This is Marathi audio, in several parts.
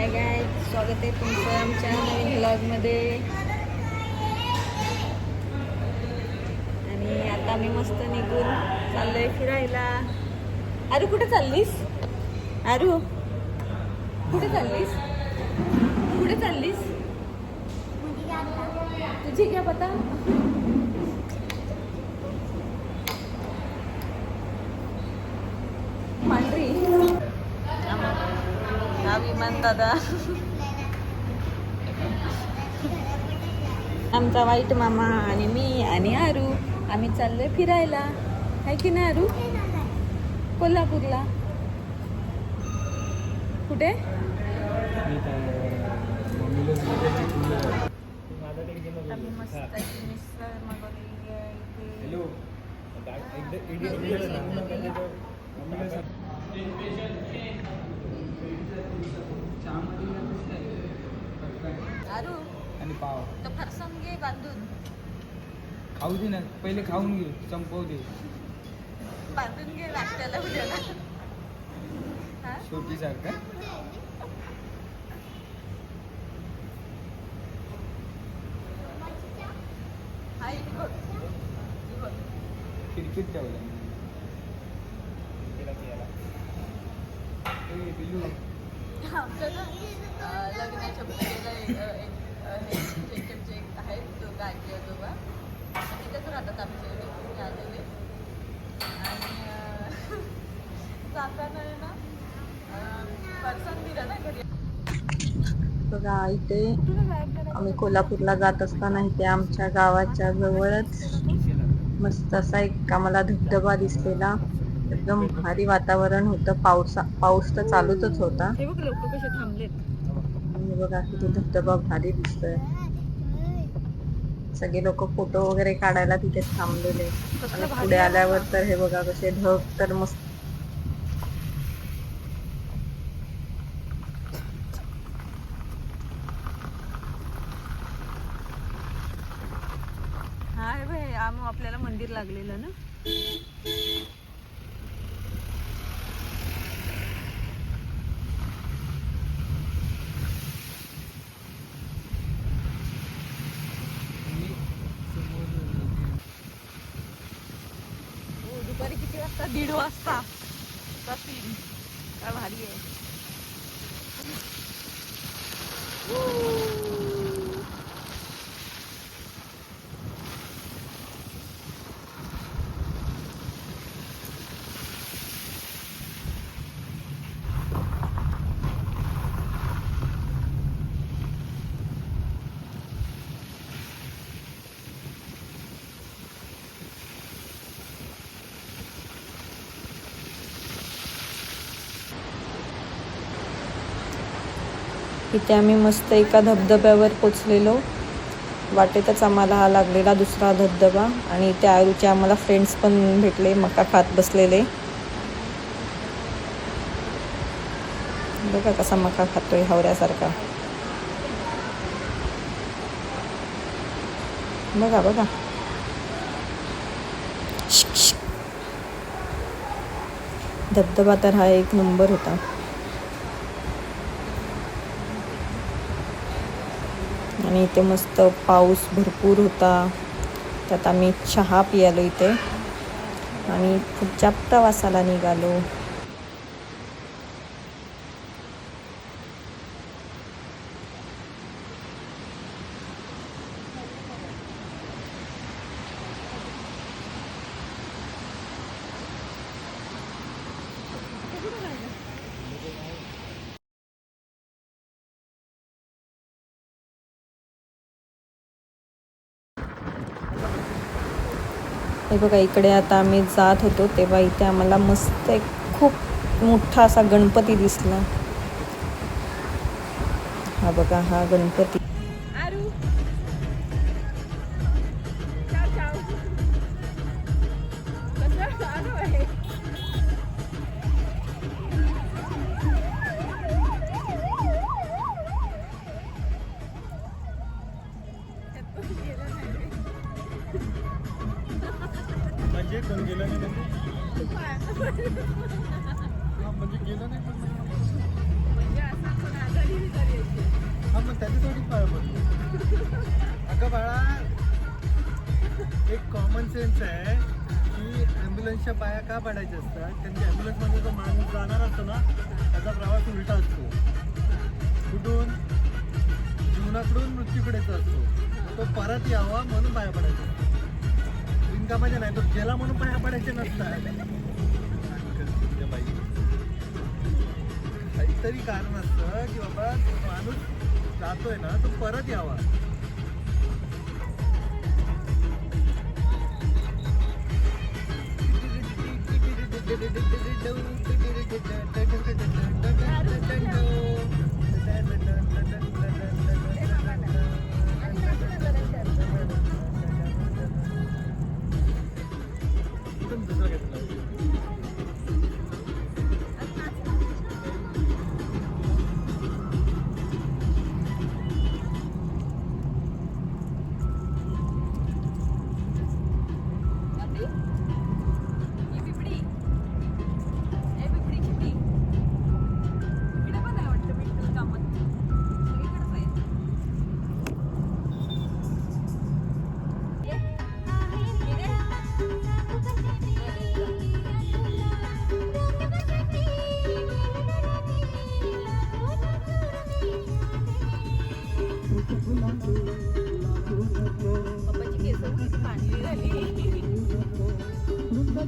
हाय गाय स्वागत आहे तुमचं आमच्या नवीन ब्लॉगमध्ये आणि आता मी मस्त निघून चाललोय फिरायला. अरू कुठे चाललीस? अरू हो. कुठे चाललीस? कुठे चाललीस? तुझी क्या पता पांढरी दादा. आमचा वाईट मामा आणि मी आणि आरू. आम्ही चाललोय फिरायला. आहे की नाही आरू? कोल्हापूरला. कुठे? आम्ही मस्त आरू आणि पाव. तो फरसाण घे बांधून खाऊ दे ना. पहिले खाऊन घे. संपवू दे. बांधून घे नाश्त्याला उद्याला. हा? छोटी सारखा हा, इथे बघ. इथे बघ. खिडकीत ठेवलं. ए, लग्नाच्या पूजेला एक- आहेत आजोबा तिथेच राहतात इथे आणि जाताना आहे ना ना घरी बघा इथे आम्ही कोल्हापूरला जात असताना इथे आमच्या गावाच्या जवळच मस्त असा एक आम्हाला धबधबा दिसलेला. एकदम भारी वातावरण होतं. पावसा पाऊस तर चालूच होता. हे बघ लोक कसे थांबलेत. आणि बघा किती धबधबा भारी दिसतोय. सगळे लोक फोटो वगैरे काढायला तिथे थांबलेले. आणि पुढे आल्यावर तर हे बघा कसे ढग तर मस्त. हा हे आम आपल्याला मंदिर लागलेलं ना हो, दुपारी किती वाजता? दीड वाजता. तीन. काय भारी आहे. इथे आम्ही मस्त एका धबधब्यावर पोचलेलो. वाटेतच आम्हाला हा लागलेला दुसरा धबधबा आणि त्या आरूचे आम्हाला फ्रेंड्स पण भेटले मका खात बसलेले. बघा कसा मका खातोय हवऱ्यासारखा. बघा बघा. धबधबा तर हा एक नंबर होता. आणि इथे मस्त पाऊस भरपूर होता. त्यात आम्ही चहा पियालो इथे. आणि पुढच्या प्रवासाला निघालो. हे बघा इकडे आता आम्ही जात होतो तेव्हा इथे आम्हाला मस्त एक खूप मोठा असा गणपती दिसला. हा बघा हा गणपती. म्हणजे कोण गेलं नाही म्हणजे? हा, म्हणजे गेलं नाही पण म्हणजे असं आपण आजारी त्याच्यासाठी पाया अगं बाळा एक कॉमन सेन्स आहे की ॲम्ब्युलन्सच्या पाया का पडायच्या असतात? कारण की ॲम्ब्युलन्समध्ये जो माणूस जाणार असतो ना त्याचा प्रवास उलटा असतो. कुठून? जीवनाकडून मृत्यूकडेचा असतो मग तो परत यावा म्हणून पाया पडायचा. कामाचे नाही तो गेला म्हणून पाया पडायचे नसतात. काहीतरी कारण असतं की बाबा माणूस जातोय ना तो परत यावा.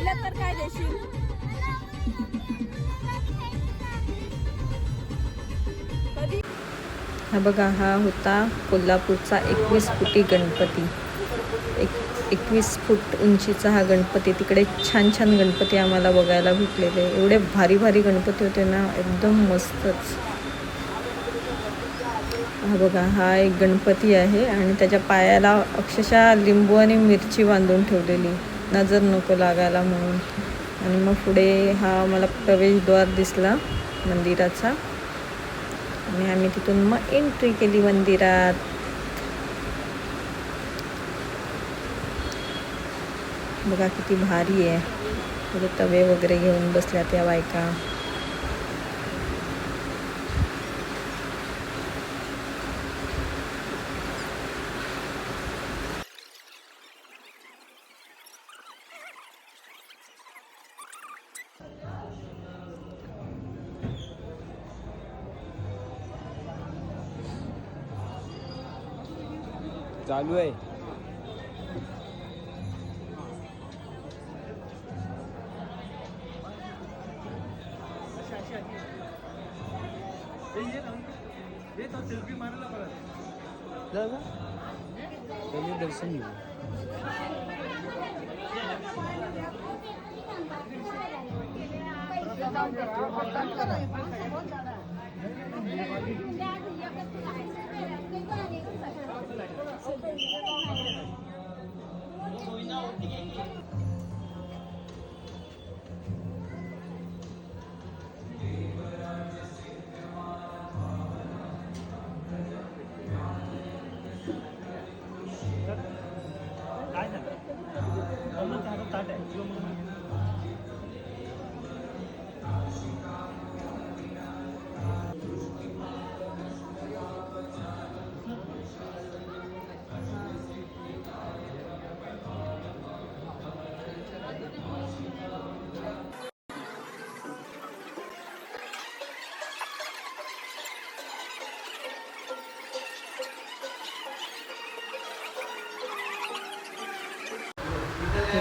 दिलं तर काय देशील? कधी? हा बघा हा होता कोल्हापूरचा एकवीस फुटी गणपती. एक एकवीस फूट उंचीचा हा गणपती. तिकडे छान छान गणपती आम्हाला बघायला भेटलेले. एवढे भारी भारी गणपती होते ना एकदम मस्तच. हा बघा हा एक गणपती आहे आणि त्याच्या पायाला अक्षरशः लिंबू आणि मिरची बांधून ठेवलेली. नजर नको लागायला म्हणून. आणि मग पुढे हा मला प्रवेशद्वार दिसला मंदिराचा. आणि आम्ही तिथून मग एंट्री केली मंदिरात. बघा किती भारी आहे. तवे वगैरे घेऊन बसल्या त्या बायका. चालू आहे सेल्फी मारायला परत जा जा. पहिले दर्शन घेऊ काय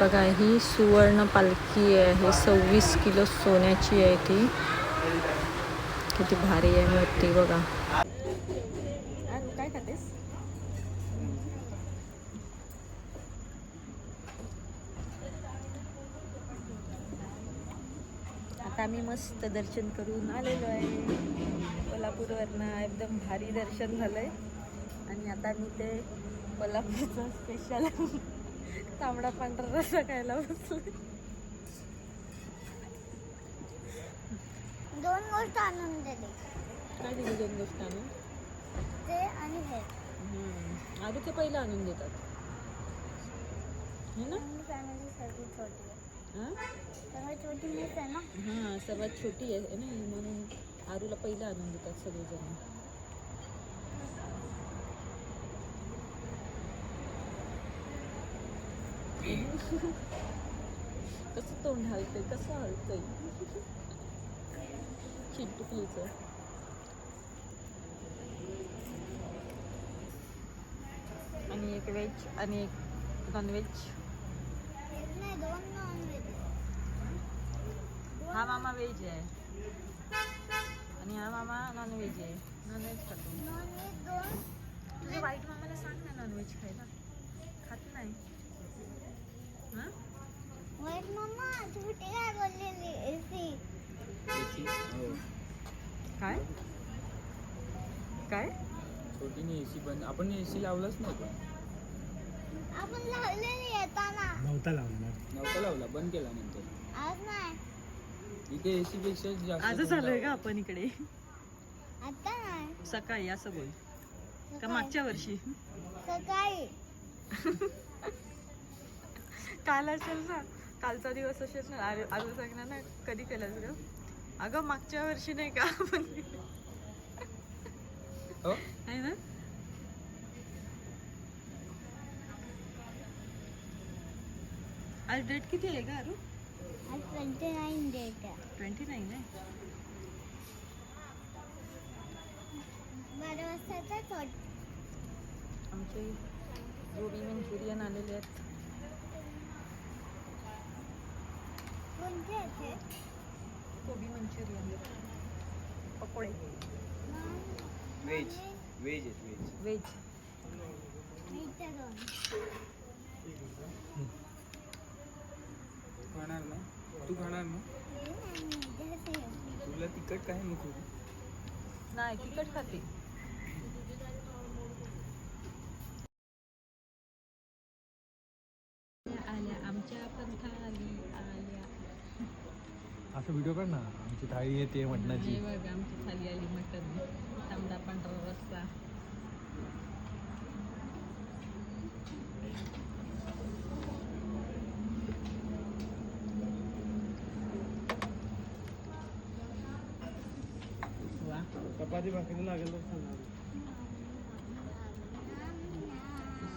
बघा ही सुवर्ण पालखी आहे. सव्वीस किलो सोन्याची आहे ती. किती भारी आहे मिरची बघा. काय खातेस? आता आम्ही मस्त दर्शन करून आलेलो आहे. कोल्हापूरवरनं एकदम भारी दर्शन झालंय. आणि आता मी ते कोल्हापूरचं स्पेशल तांबडा पांढरा रस्सा खायला बसले. दोन गोष्ट आणून दिली काय दिली दोन गोष्ट आणून? ते आणि हे. आधीचं पहिलं आणून देतात. हे ना? मी फॅमिली सगळी छोटी आहे. हां? सगळ्यात छोटी मीच आहे ना? हां सर्वात छोटी आहे ना म्हणून आरूला पहिलं आणून देतात सगळेजण. कसं तोंड हलतंय कसं हलतंय? चिंटुकलीचं आणि एक व्हेज आणि एक नॉनव्हेज हा मामा व्हेज आहे. आणि हा मामा नॉनव्हेज आहे. नॉनव्हेज खातो. तुझ्या वाईट मामाला सांग ना नॉनव्हेज खायला. खात नाही हां वाईट मम्मा तुम्ही ते काय एसी? काय? काय? छोटीने एसी बंद आपण एसी लावलाच नाही पण आपण लावलेली येताना. नव्हता लावणार. नव्हता लावला बंद केला नंतर. आज नाही. इथे एसी पेक्षा जास्त आजच आलोय लावलं? का आपण इकडे? आता नाही. सकाळी असं बोल. का. मागच्या वर्षी? सकाळी. काल असेल ना? कालचा दिवस असेल ना. आरू आरू सांगणार ना कधी केलंस ग? अगं मागच्या वर्षी नाही का? आपण हो? आहे ना? आज डेट किती आहे का अरू? आज ट्वेंटी नाईन डेट आहे. ट्वेंटी नाईन आहे. बारा वाजताचा आमचे गोबी मंचुरियन आलेले आहेत. कोणते? गोबी मंचुरियन. पकोडे. व्हेज व्हेज आहेत व्हेज व्हेज मीठचे दोन. खाणार ना? तू खाणार ना? तुला तिखट काय नको? नाही तिखट खाते आल्या आमच्या पण थाली आल्या असं व्हिडिओ काढ ना. आमची थाळी येते मटणाची हे बघ आमची थाली आली मटन. तांबडा पांढरा रस्सा. वा. चपाती भाकरी लागेल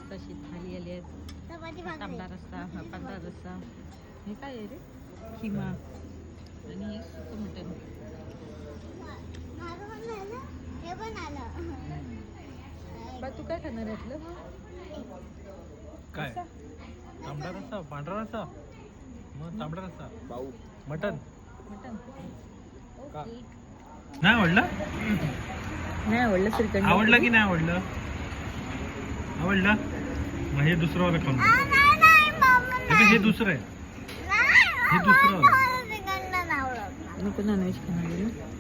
तर अशी थाली आली आहेत चपाती हा तांबडा रस्सा हा पांढरा रस्सा. हे काय आहे रे? खिमा. आणि हे सुकं हे पण आलं बा तू काय खाणार यातलं काय? तांबडा रस्सा पांढरा रस्सा? मग तांबडा रस्सा. भाऊ मटन मटन नाही आवडलं? नाही आवडलं श्रीखंड आवडलं की नाही आवडलं? आवडलं? मग हे दुसरं वाला खाऊन हे हे दुसरं आहे. नाही हे दुसरं मला तिकडनं नाही